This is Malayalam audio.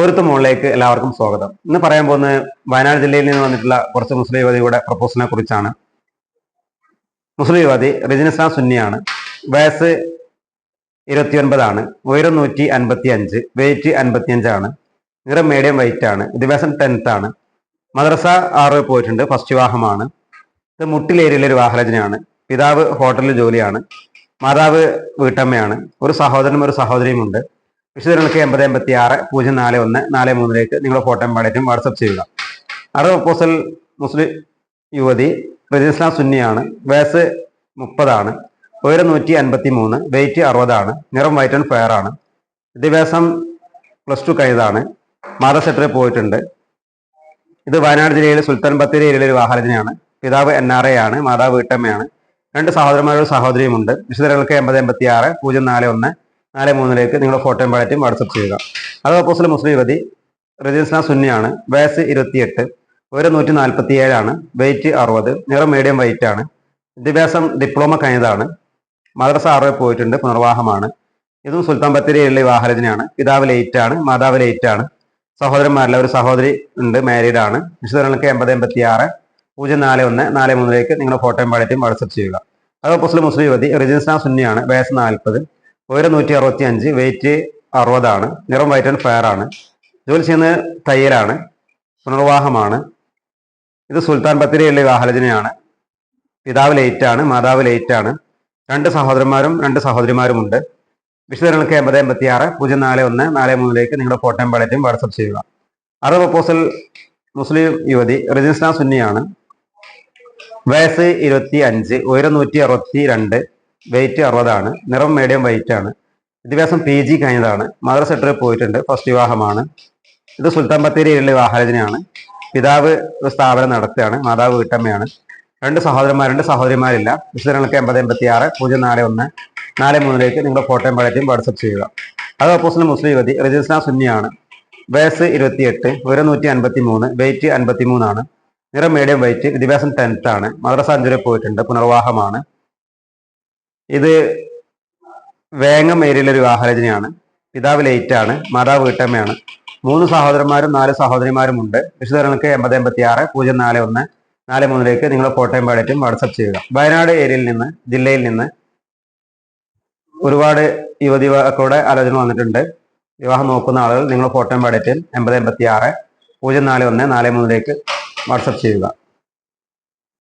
പൊരുത്ത മുകളിലേക്ക് എല്ലാവർക്കും സ്വാഗതം. ഇന്ന് പറയാൻ പോകുന്നത് വയനാട് ജില്ലയിൽ നിന്ന് വന്നിട്ടുള്ള കുറച്ച് മുസ്ലിം യുവതിയുടെ പ്രപ്പോസലിനെ കുറിച്ചാണ്. മുസ്ലിം യുവതി റിജിനസ്ന സുന്നിയാണ്. വയസ്സ് ഇരുപത്തിയൊൻപതാണ് ഉയരം നൂറ്റി അൻപത്തി അഞ്ച് വെയിറ്റ് അൻപത്തി അഞ്ചാണ് നിറം മീഡിയം വെയിറ്റ് ആണ് വിദ്യാഭ്യാസം ടെൻത്ത് ആണ്. മദ്രസ ആറ് പോയിട്ടുണ്ട് ഫസ്റ്റ് വിവാഹമാണ്. ഇത് മുട്ടിലേരിയിലെ ഒരു വാഹനജനാണ് പിതാവ് ഹോട്ടലിൽ ജോലിയാണ്. മാതാവ് വീട്ടമ്മയാണ്. ഒരു സഹോദരനും ഒരു സഹോദരിയുമുണ്ട് വിശദങ്ങൾക്ക് എൺപത് എൺപത്തി ആറ് പൂജ്യം നാല് ഒന്ന് നാല് മൂന്നിലേക്ക് നിങ്ങളുടെ ഫോട്ടോ പാടേറ്റും വാട്സപ്പ് ചെയ്യുക. അടുത്ത പ്രപ്പോസൽ മുസ്ലിം യുവതി റജിസ്ലാം സുന്നിയാണ്. വയസ്സ് മുപ്പതാണ്. ഉയരം നൂറ്റി അൻപത്തി മൂന്ന് വെയിറ്റ് അറുപതാണ്. നിറം വൈറ്റ് ആൻഡ് ഫെയർ ആണ്. വിദ്യാഭ്യാസം പ്ലസ് ടു കഴിഞ്ഞതാണ്. മാത സെക്ടറിൽ പോയിട്ടുണ്ട്. ഇത് വയനാട് ജില്ലയിലെ സുൽത്താൻ ബത്തേരി ഏരിയയിലെ ഒരു വാഹനത്തിനാണ് പിതാവ് എൻ ആർ എ ആണ് മാതാവ് വീട്ടമ്മയാണ് രണ്ട് സഹോദരന്മാരുടെ സഹോദരിയുമുണ്ട് വിശദങ്ങൾക്ക് എൺപത് എൺപത്തി ആറ് പൂജ്യം നാല് ഒന്ന് നാല് മൂന്നിലേക്ക് നിങ്ങളുടെ ഫോട്ടോയും പാടറ്റും വാട്സപ്പ് ചെയ്യുക. അത് ഓപ്പോസിൽ മുസ്ലിം യുവതി റജിസ്ന സുന്നിയാണ് വയസ്സ് ഇരുപത്തിയെട്ട് ഉയരം നൂറ്റി നാൽപ്പത്തി ഏഴാണ് വെയിറ്റ് അറുപത് നിറം മീഡിയം വെയിറ്റ് ആണ് വിദ്യാഭ്യാസം ഡിപ്ലോമ കഴിഞ്ഞതാണ് മദ്രസ ആറുവേ പോയിട്ടുണ്ട് പുനർവാഹമാണ് ഇതും സുൽത്താൻ ബത്തേരി വിവാഹരചനയാണ് പിതാവ് ലേറ്റ് ആണ് മാതാവ് ലേറ്റ് ആണ് സഹോദരന്മാരിലെ ഒരു സഹോദരി ഉണ്ട് മാരീഡ് ആണ് വിശദങ്ങൾക്ക് എൺപത് എൺപത്തി ആറ് പൂജ്യം നാല് ഒന്ന് നാല് മൂന്നിലേക്ക് നിങ്ങളുടെ ഫോട്ടോയും പാടറ്റും വാട്സപ്പ് ചെയ്യുക. അത് മുസ്ലിം മുസ്ലിം യുവതി റജിസ്ന സുന്നിയാണ് വയസ്സ് നാൽപ്പത് ഉയരം നൂറ്റി അറുപത്തി അഞ്ച് വെയിറ്റ് അറുപതാണ്. നിറം വൈറ്റ് ആൻഡ് ഫെയർ ആണ്. ജോലി ചെയ്യുന്നത് തയ്യലാണ്. പുനർവാഹമാണ് ഇത് സുൽത്താൻ ബത്തേരിയിലെ വിവാഹലജനയാണ് പിതാവ് ലേറ്റ് ആണ് മാതാവ് ലേറ്റ് ആണ്. രണ്ട് സഹോദരന്മാരും രണ്ട് സഹോദരിമാരുമുണ്ട്. വിശദങ്ങൾക്ക് എൺപത് എൺപത്തി ആറ് പൂജ്യം നാല് ഒന്ന് നാല് മൂന്നിലേക്ക് നിങ്ങളുടെ ഫോട്ടോയും പാടറ്റും വാട്സപ്പ് ചെയ്യുക. അറബ് പ്രപ്പോസൽ മുസ്ലിം യുവതി റജിസ്ന സുന്നിയാണ്. വയസ്സ് ഇരുപത്തി അഞ്ച് ഉയരം നൂറ്റി അറുപത്തി രണ്ട് വെയിറ്റ് അറുപതാണ് നിറം മീഡിയം വെയിറ്റ് ആണ്. വിദ്യാഭ്യാസം പി ജി കഴിഞ്ഞതാണ്. മദർ സെക്രട്ടറി പോയിട്ടുണ്ട്. ഫസ്റ്റ് വിവാഹമാണ്. ഇത് സുൽത്താൻ ബത്തേരി ഏരിയയിലെ വാഹനജനാണ് പിതാവ് ഒരു സ്ഥാപനം നടത്തുകയാണ്. മാതാവ് വീട്ടമ്മയാണ്. രണ്ട് സഹോദരന്മാർ രണ്ട് സഹോദരിമാരില്ല. വിശദങ്ങൾക്ക് എൺപത് എൺപത്തി ആറ് പൂജ്യം നാല് ഒന്ന് നാല് മൂന്നിലേക്ക് നിങ്ങളുടെ ഫോട്ടോയും പഴയത്തെയും വാട്സപ്പ് ചെയ്യുക. അത് ഓപ്പോസിറ്റ് മുസ്ലിം യുവതി രജിസ്ന സുന്നിയാണ്. വയസ്സ് ഇരുപത്തിയെട്ട് ഉയരം നൂറ്റി അൻപത്തി മൂന്ന് വെയിറ്റ് അൻപത്തി മൂന്നാണ് നിറം മീഡിയം വെയിറ്റ് വിദ്യാഭ്യാസം ടെൻത്താണ് ആണ്. മദ്രസ അഞ്ചുവരെ പോയിട്ടുണ്ട്. പുനർവാഹമാണ് ഇത് വേങ്ങമേരിയിലൊരു വിവാഹരചനയാണ് പിതാവ് ലേറ്റ് ആണ് മാതാവ് വീട്ടമ്മയാണ്. മൂന്ന് സഹോദരന്മാരും നാല് സഹോദരിമാരും ഉണ്ട്. വിശുദ്ധങ്ങൾക്ക് എൺപത് എൺപത്തി ആറ് പൂജ്യം നാല് ഒന്ന് നാല് മൂന്നിലേക്ക് നിങ്ങൾ കോട്ടയം പാടറ്റും വാട്സപ്പ് ചെയ്യുക. വയനാട് ഏരിയയിൽ നിന്ന് ജില്ലയിൽ നിന്ന് ഒരുപാട് യുവതികൾക്കൂടെ ആലോചന വന്നിട്ടുണ്ട്. വിവാഹം നോക്കുന്ന ആളുകൾ നിങ്ങൾ കോട്ടയം പാടറ്റും എൺപത് എൺപത്തി ആറ് പൂജ്യം നാല് ഒന്ന് നാല് മൂന്നിലേക്ക് വാട്സപ്പ് ചെയ്യുക.